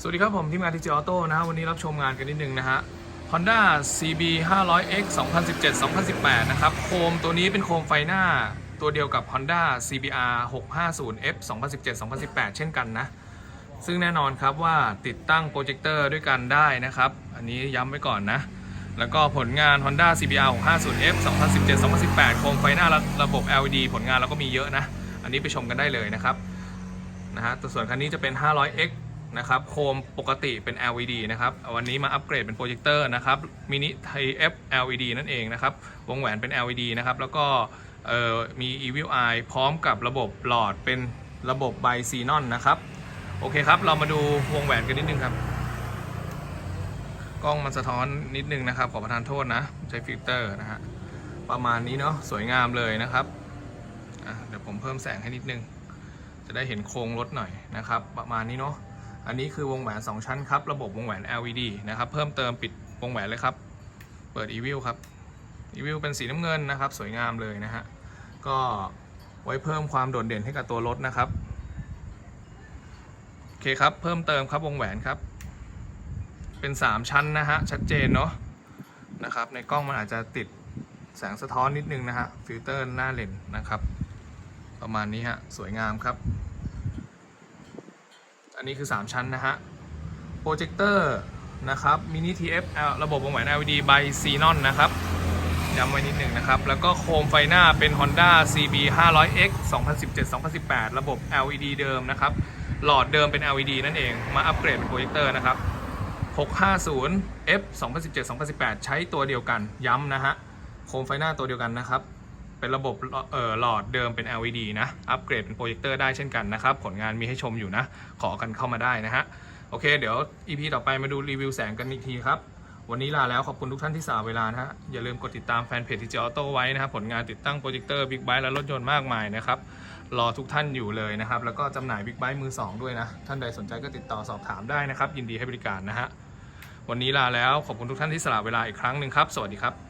สวัสดีครับผมทีมงานทีจีออโต้นะฮะวันนี้รับชมงานกันนิดนึงนะฮะ Honda CB 500X 2017 2018 นะครับ โคมตัวนี้เป็นโคมไฟหน้าตัวเดียวกับ Honda CBR 650F 2017 2018 เช่นกันนะ ซึ่งแน่นอนครับว่าติดตั้งโปรเจคเตอร์ด้วยกันได้นะครับ อันนี้ย้ำไว้ก่อนนะ แล้วก็ผลงาน Honda CBR 650F 2017 2018 โคมไฟหน้าระระบบ LED ผลงานเราก็มีเยอะนะ อันนี้ไปชมกันได้เลยนะครับนะฮะตัวส่วนคันนี้จะเป็น 500X นะครับโคมปกติเป็น LED นะครับ วันนี้มาอัปเกรดเป็นโปรเจคเตอร์นะครับมินิไท F LED นั่นเองนะครับ วงแหวนเป็น LED นะครับ แล้วก็มี Evil Eye พร้อมกับระบบหลอดเป็นระบบไบซีนอนนะครับ โอเคครับ เรามาดูวงแหวนกันนิดนึงครับ กล้องมันสะท้อนนิดนึงนะครับ ขอประทานโทษนะ ใช้ฟิลเตอร์นะฮะ ประมาณนี้เนาะ สวยงามเลยนะครับเดี๋ยวผมเพิ่มแสงให้นิดนึง จะได้เห็นโครงรถหน่อยนะครับ ประมาณนี้เนาะ อันนี้คือวงแหวน 2 ชั้นครับ ระบบวงแหวน LED นะครับ เพิ่มเติมปิดวงแหวนเลยครับ เปิด e-view ครับ e-view เป็นสีน้ำเงินนะครับ สวยงามเลยนะฮะ ก็ไว้เพิ่มความโดดเด่นให้กับตัวรถนะครับ โอเคครับ เพิ่มเติมครับวงแหวนครับ เป็น 3 ชั้นนะฮะ ชัดเจนเนาะ นะครับ ในกล้องมันอาจจะติดแสงสะท้อนนิดนึงนะฮะ ฟิลเตอร์หน้าเลนนะครับ ประมาณนี้ฮะ สวยงามครับ อันนี้คือ 3 ชั้นนะฮะโปรเจคเตอร์นะครับมินิ TF ระบบวงแหวน LED by Xenon นะครับย้ำไว้นิดหนึ่งนะครับ แล้วก็โคมไฟหน้าเป็น Honda CB 500X 2017-2018 ระบบ LED เดิมนะครับ หลอดเดิมเป็น LED นั่นเอง มาอัปเกรดเป็นโปรเจคเตอร์นะครับ 650 F 2017-2018 ใช้ตัวเดียวกัน ย้ำนะฮะ โคมไฟหน้าตัวเดียวกันนะครับ เป็นระบบเอ่อหลอดเดิมเป็น LED นะ อัปเกรดเป็นโปรเจคเตอร์ได้เช่นกันนะครับ ผลงานมีให้ชมอยู่นะ ขอกันเข้ามาได้นะฮะ โอเค เดี๋ยว EP ต่อไปมาดูรีวิวแสงกันอีกทีครับ วันนี้ลาแล้วขอบคุณทุกท่านที่สละเวลานะฮะ อย่าลืมกดติดตามแฟนเพจทีจออโต้ไว้นะครับ ผลงานติดตั้งโปรเจคเตอร์บิ๊กไบค์และรถยนต์มากมายนะครับ รอทุกท่านอยู่เลยนะครับ แล้วก็จำหน่ายบิ๊กไบค์มือสองด้วยนะ ท่านใดสนใจก็ติดต่อสอบถามได้นะครับ ยินดีให้บริการนะฮะ วันนี้ลาแล้วขอบคุณทุกท่านที่สละเวลาอีกครั้งหนึ่งครับ สวัสดีครับ